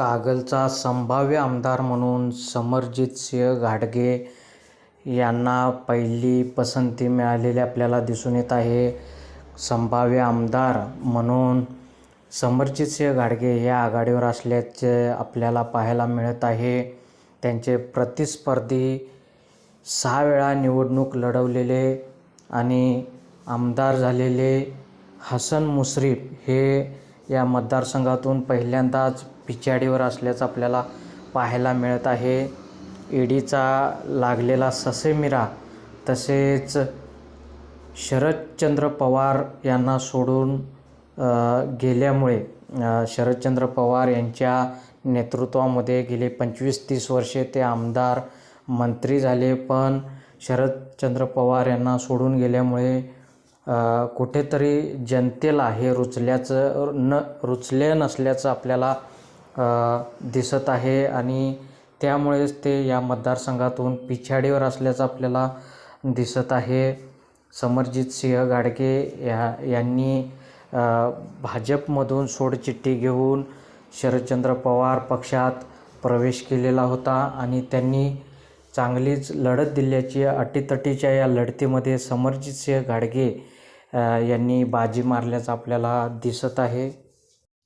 कागलचा संभाव्य आमदार म्हणून समरजितसिंह घाटगे यांना पहिली पसंती मिळालेली आपल्याला दिसून येत आहे. संभाव्य आमदार म्हणून समरजितसिंह घाटगे हे आघाडीवर असल्याचे आपल्याला पाहायला मिळत आहे. त्यांचे प्रतिस्पर्धी सहा वेळा निवडणूक लढवलेले आणि आमदार झालेले हसन मुश्रीफ हे या मतदारसंघातून पहिल्यांदाच पिछाडीवर असल्याचं आपल्याला पाहायला मिळत आहे. ईडीचा लागलेला ससेमिरा तसेच शरदचंद्र पवार यांना सोडून गेल्यामुळे शरदचंद्र पवार यांच्या नेतृत्वामध्ये गेले पंचवीस तीस वर्षे ते आमदार मंत्री झाले. पण शरदचंद्र पवार यांना सोडून गेल्यामुळे कुठेतरी जनतेला हे रुचल्याचं न रुचले नसल्याचं आपल्याला दिसत आहे आणि त्यामुळेच ते या मतदारसंघातून पिछाडीवर असल्याचं आपल्याला दिसत आहे. समरजित सिंह गाडगे या यांनी भाजपमधून सोडचिठ्ठी घेऊन शरदचंद्र पवार पक्षात प्रवेश केलेला होता आणि त्यांनी चांगलीच लढत दिल्याची अटीतटीच्या या लढतीमध्ये समरजित सिंह गाडगे यांनी बाजी मारल्याचं आपल्याला दिसत आहे.